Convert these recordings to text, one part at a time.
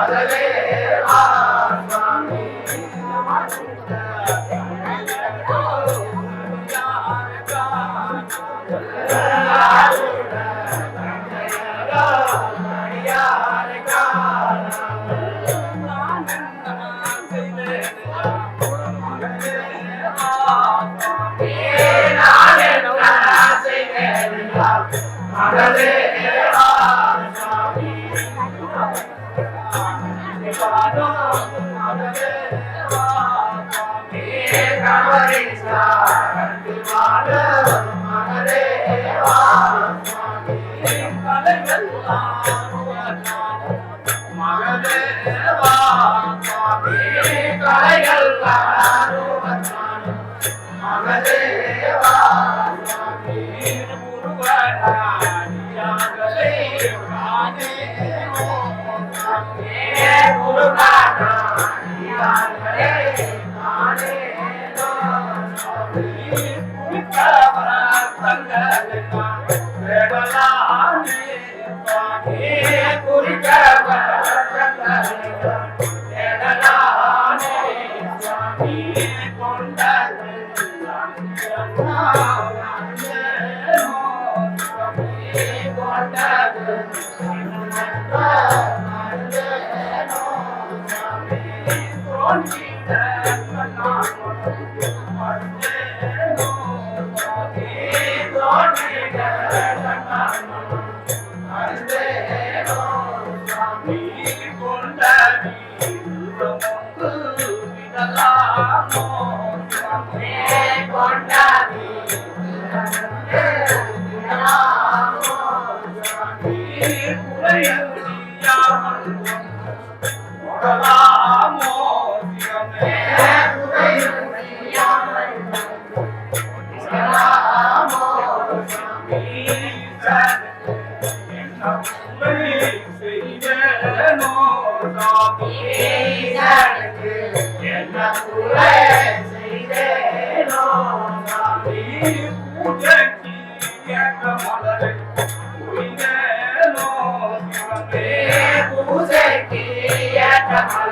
Hallelujah. Mahadeva Bondade. Bondade. Obrigada.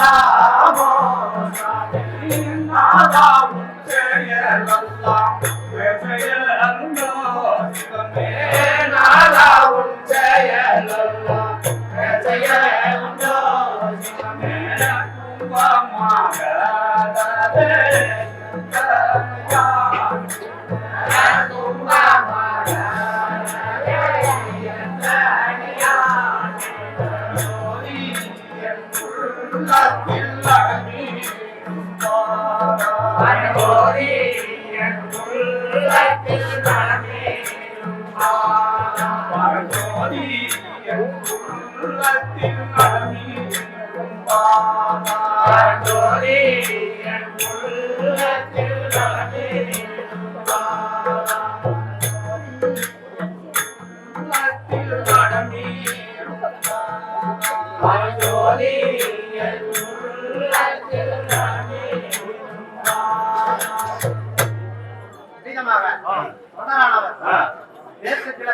அதிகமாக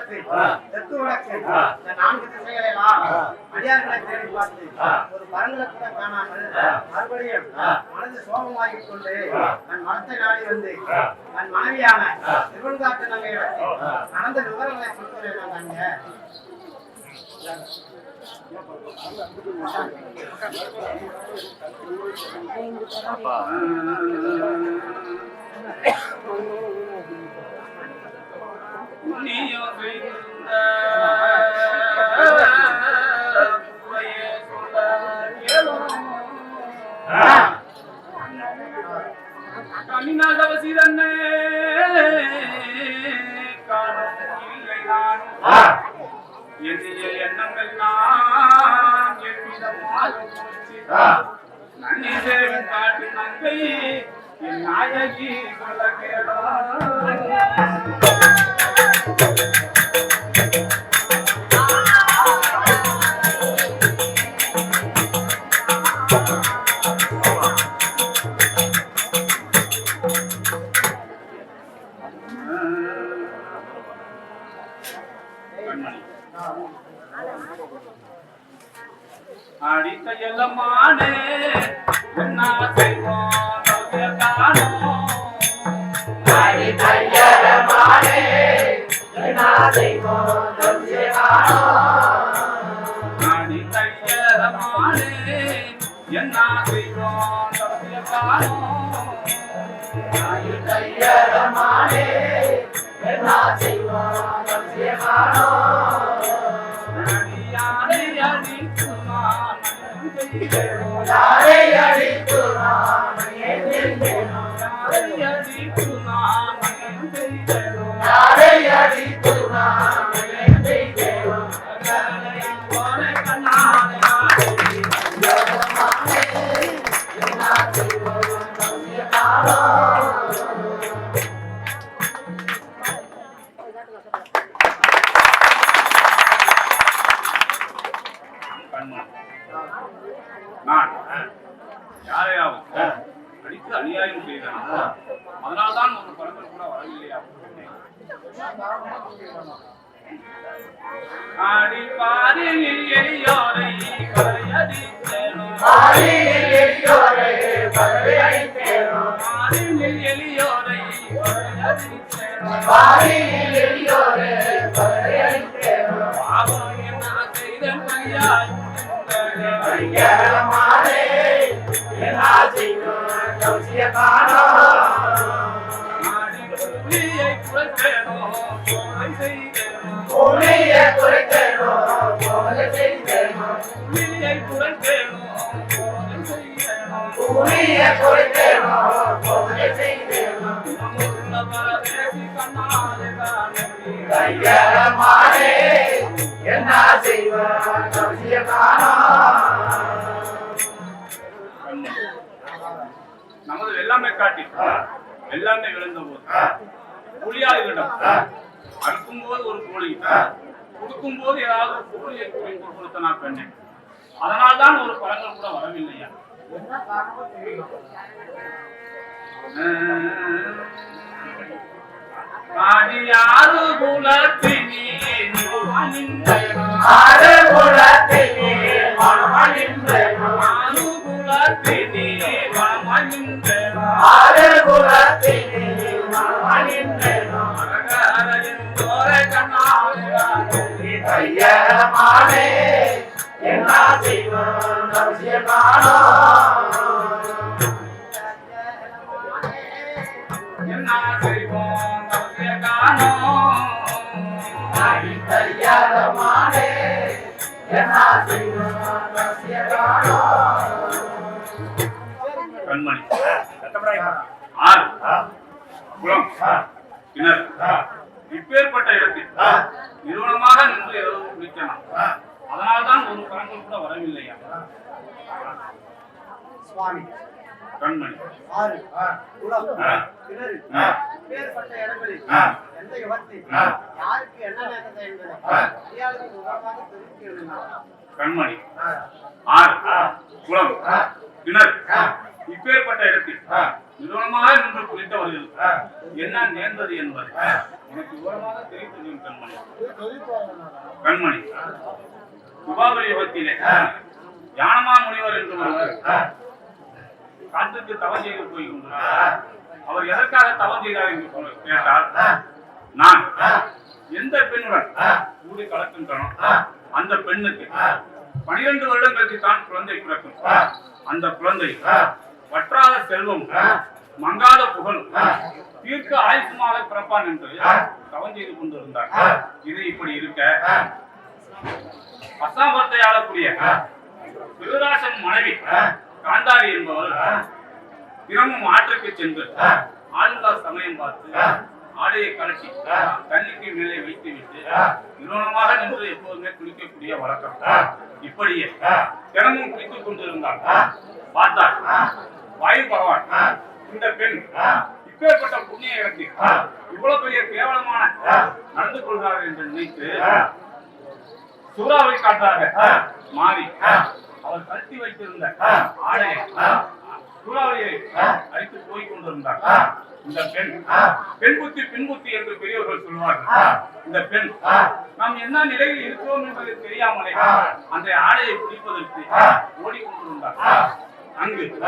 கிழக்கு தெற்கு வடக்கு இந்த நான்கு திசைகளெல்லாம் அடியார்களை தேடி பார்த்து ஒரு பரங்களை கூட காணாமல் மறுபடியும் மனது சோகமாகிக் கொண்டு தன் மனத்தை நாடி வந்து தன் மனைவியான திருவன்காட்டு நங்கையிடம் நடந்த விவரங்களை சொல்கிறேன் நாங்க கண்ணினாகவசிதன்னே காணவில்லை நான் எண்ணிய எண்ணங்கள் நான் எவ்விதமாக போச்சு நன்னி தேவி காட்டு நங்கை என் நாயகி பெண்மணி அடித்த எல்லம்மானே உன்னா செய்வோம் காணும் அடித்த எல்லம்மானே உன்னா செய்வோம் அடி அடி கூட வரவில்லையா ஆடி பாரில் எளியோரை கரையடித்தேனோ மாறில் எளியோரை கரையடித்தேனோ பாவம் என்ன செய்தன் கையாய் ஆடி புலியை குறைத்தேனோ கொலை செய்தேனோ புலியை குறைத்தேனோ கொலை செய்தேனோ நம்முள்ள பரதேசி கண்ணாலே காணொளி நமது எல்லாமே காட்டி எல்லாமே விழுந்த போது புலியாளிகளிடம் அறுக்கும் போது ஒரு கோழி கொடுக்கும் போது ஏதாவது ஒரு கோழியை கொடுத்த நான் பெண்ணே. அதனால்தான் ஒரு பழங்கள் கூட வரவில்லையா? ஆடியாறு குலத்தினி ஆறு குலத்தினி என்ன செய்வோம் தவசிய காணோம் கண்மணி. ஆறு. குளம். கிணறு. இப்பேற்பட்ட இடத்தில் நிறுவனமாக நின்று ஏதோ குளிக்கலாம் அதனால்தான் ஒரு கணங்கள் கூட வரவில்லையா? சுவாமி. கண்மணி. ஆறு. குளம். கிணறு. ஆ. இப்பேற்பட்ட இடங்களில். எந்த யுகத்தில் ஆ. யாருக்கு என்ன நேர்ந்தது என்பதை. அடியாளுக்கு விவரமாக எழுதினார். கண்மணி. ஆறு. குளம் கிணறு இப்பேற்பட்ட இடத்தில் நிறுவனமாக நின்று குளித்தவர்கள் என்ன நேர்ந்தது என்பது உனக்கு விவரமாக தெரிவித்தது கண்மணி. கண்மணி உபாபரி யுகத்திலே ஞானமா முனிவர் என்று காட்டுக்கு தவம் செய்து போய் கொண்டிருந்தார். அவர் எதற்காக தவம் செய்தார் என்று கேட்டால் நான் எந்த பெண்ணுடன் கூடி கலக்கின்றனோ அந்த பெண்ணுக்கு பனிரெண்டு வருடங்களுக்கு தான் குழந்தை பிறக்கும். அந்த குழந்தை வற்றாத செல்வம் மங்காத புகழும் தீர்க்க ஆயுசுமாக பிறப்பான் என்று தவம் செய்து கொண்டிருந்தார். இது இப்படி இருக்க. அசாமத்தை ஆளக்கூடிய திருராசன் மனைவி காந்தாரி என்பவர் தினமும் ஆற்றுக்கு சென்று ஆளுநா சமயம் பார்த்து ஆடையை கலட்டி தண்ணிக்கு மேலே வைத்து விட்டு நிறுவனமாக நின்று எப்போதுமே குளிக்கக்கூடிய வழக்கம். இப்படியே தினமும் குளித்துக் கொண்டிருந்தார் பார்த்தார் வாயு பகவான் இந்த பெண் இப்பேற்பட்ட புண்ணிய இடத்தில் இவ்வளவு பெரிய கேவலமான நடந்து கொள்கிறார் என்று நினைத்து சூறாவை காட்டாக மாறி அவர் கழட்டி வைத்திருந்த ஆடையை சூறாவளியை அடித்து போய் கொண்டிருந்தார். இந்த பெண் பெண் புத்தி பின் புத்தி என்று பெரியவர்கள் சொல்வார்கள். இந்த பெண் நாம் என்ன நிலையில் இருக்கிறோம் என்பது தெரியாமலே அந்த ஆடையை பிடிப்பதற்கு ஓடிக்கொண்டிருந்தார். அங்கு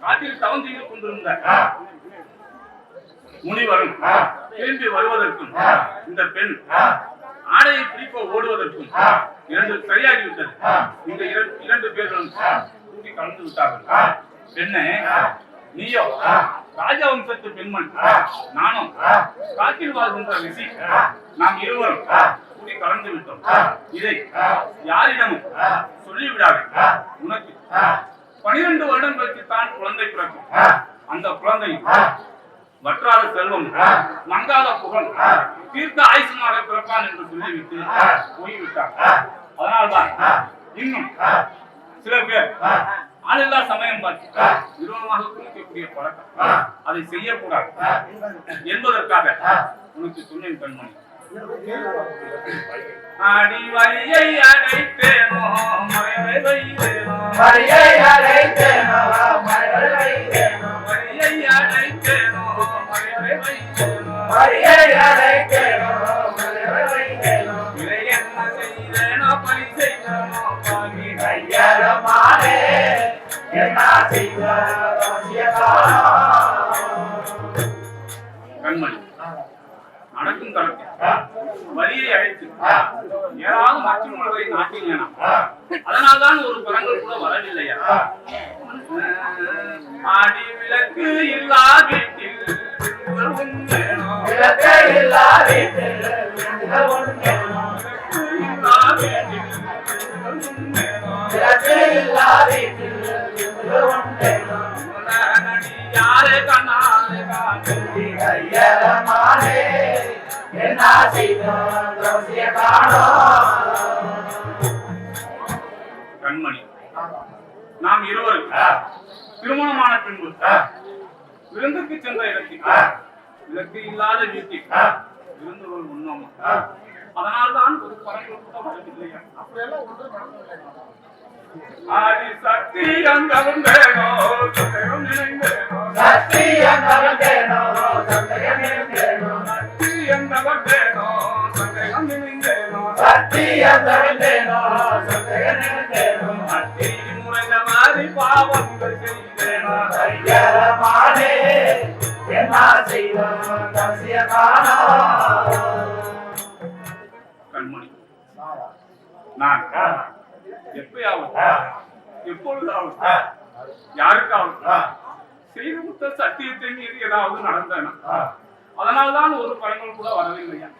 காட்டில் தவம் செய்து கொண்டிருந்த முனிவரும் திரும்பி வருவதற்கும் இந்த பெண் ஆடையை பிடிக்க ஓடுவதற்கும் இரண்டு சரியாகிவிட்டது. இந்த இர- இரண்டு பேர்களும் கலந்து விட்டார்கள். பெண்ணே நீயோ ராஜவம்சத்து பெண்மண். நானும் காட்டில் வாழ்கின்ற ரிஷி நாம் இருவரும் கூடி கலந்து விட்டோம். இதை யாரிடமும் சொல்லிவிடாது. உனக்கு பனிரெண்டு வருடம் கழித்து தான் குழந்தை பிறக்கும். அந்த குழந்தை வற்றாத செல்வம் மங்காத புகழ் தீர்த்த ஆயுசுமாக பிறப்பான் என்று சொல்லிவிட்டு போய்விட்டார் அதனால்தான் இன்னும் சில பேர் ஆளில்லா சமயம் பார்த்து நிறுவனமாக குளிக்கக்கூடிய பழக்கம். அதை செய்யக்கூடாது. என்பதற்காக உனக்கு சொன்னேன் கண்மணி. அடி வழியை அடைத்தேனோ மறைவை வைத்தேனோ. வரியை அழைத்தேனோ, மலரை வழியை அழைத்து ஏதாவது மற்றவர்களை நாட்டினேனா அதனால்தான் ஒரு படங்கள் கூட வரவில்லையா? ஆடி விளக்கு இல்லா வீட்டில். விளக்கே இல்லா வீட்டில். விளக்கு வீட்டில். யாரே கண்ணாலே காணு. கையறமானே, என்ன. கண்மணி. நாம் இருவரும் திருமணமான பின்பு விருந்துக்கு சென்ற இடத்தில் விளக்கு இல்லாத வீட்டில் விருந்துகள் உண்ணோம் அதனால்தான் ஒரு பறங்கள் கூட வரவில்லையா ஆதி சக்தி அங்கவந்தேனோ கண்மணி. நான். எப்பயாவது. எப்பொழுதாவது. யாருக்காவது. செய்து முத்த சத்தியத்தை மீறி ஏதாவது நடந்தேனா அதனால்தான் ஒரு படங்கள் கூட வரவில்லையா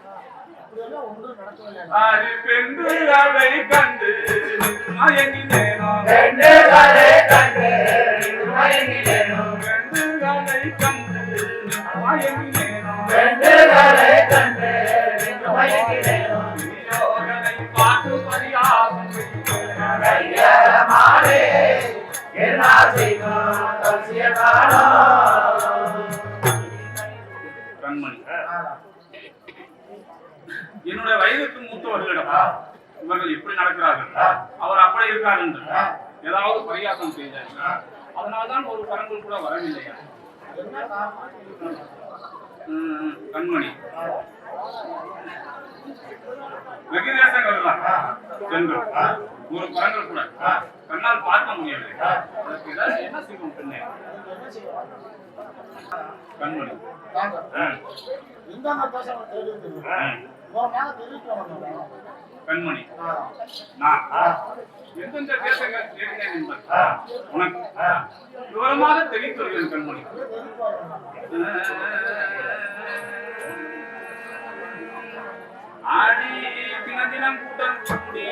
அது பெண்டு அதை கண்டு மயங்கினேனோ? ரெண்டுகளை கண்டு மயங்கினேனோ. கண்டு மயங்கினேனோ. என்னுடைய வயதுக்கு மூத்தவர்களிடம் இவர்கள் எப்படி நடக்கிறார்கள்? அவர் அப்படி இருக்கார் என்று ஏதாவது பரிகாசம் செய்தார். அதனால்தான் ஒரு பரங்கள் கூட வரவில்லையா? ம், கண்மணி. வெகு தேசங்கள் தான் சென்று ஒரு பரங்கள் கூட கண்ணால் பார்க்க முடியவில்லை. அதற்கு ஏதாவது என்ன செய்வோம் பெண்ணே? கண்மணி. ம், ம். கண்மணி. நான் எந்தெந்த தேசங்கள் தேடினேன் என்பது. உனக்கு விவரமாக தெரிவித்து வருகிறேன் கண்மணி. ஆடி தினதினம் கூட்டம் கூடி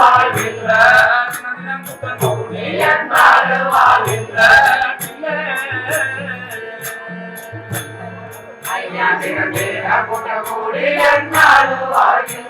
வாழ்கின்ற கூட்டம் கூடி வாழ்கின்ற ஐயா வாழ்கின்ற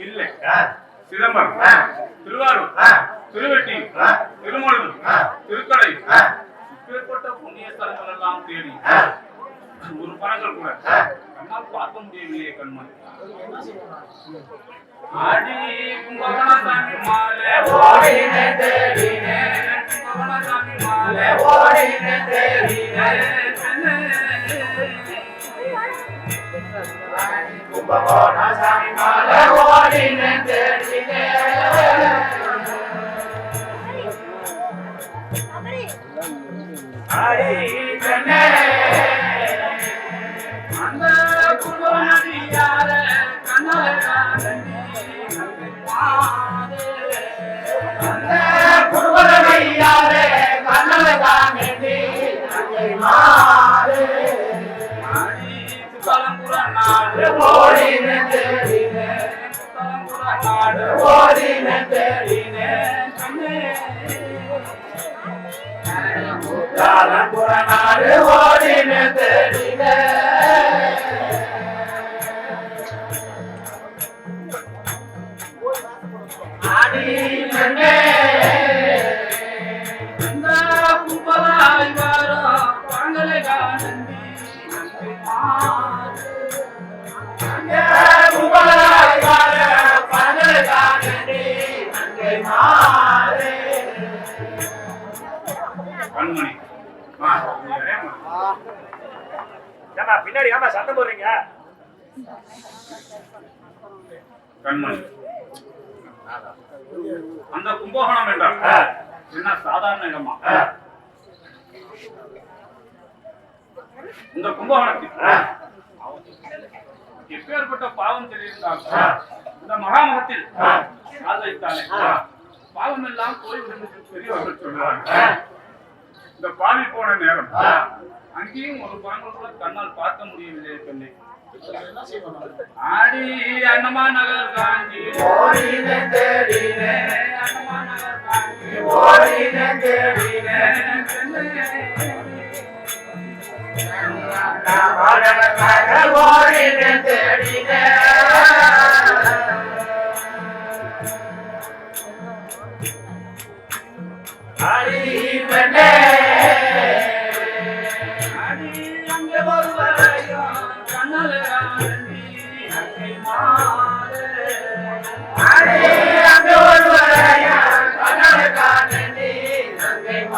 தில்லை ஆ, சிதம்பரம். திருவாரூர். திருவெட்டி ஆ. திருக்கடை. இப்பேற்பட்ட புண்ணிய ஸ்தலங்கள் எல்லாம் தேடி. ஒரு பணங்கள் கூட. கண்ணால் பார்க்க முடியவில்லையே கண்மணி ஆடி கும்பகோணசாமி மாலை ஓடின தேடினே கும்பகோணசாமி மாலை ஓடின தேடினே கும்பகோணசாமி மாலை ஓடின தேடினே புத்தலம்புர நாடு ஓடின தேடினே ஏம்மா பின்னாடி ஏமா சத்தம் போடுறீங்க? கண்மணி. அந்த கும்பகோணம் என்றால் என்ன சாதாரண இடமா? இந்த கும்பகோணத்தில் எப்பேற்பட்ட பாவம் தெரிந்தால் இந்த மகாமகத்தில் கால் வைத்தாலே பாவம் எல்லாம் என்று பெரியவர்கள் சொல்லுவார்கள் இந்த பாவி போன நேரம். அங்கேயும் ஒரு கூட கண்ணால் பார்க்க முடியவில்லை பெண்ணை. ஆடி அண்ணமா நகர் காஞ்சி. ஓடின தேடினே. அண்ணமா நகர் காஞ்சி ஓடின தேடினே. ஓடின தேடினே அடிப்பனே அடி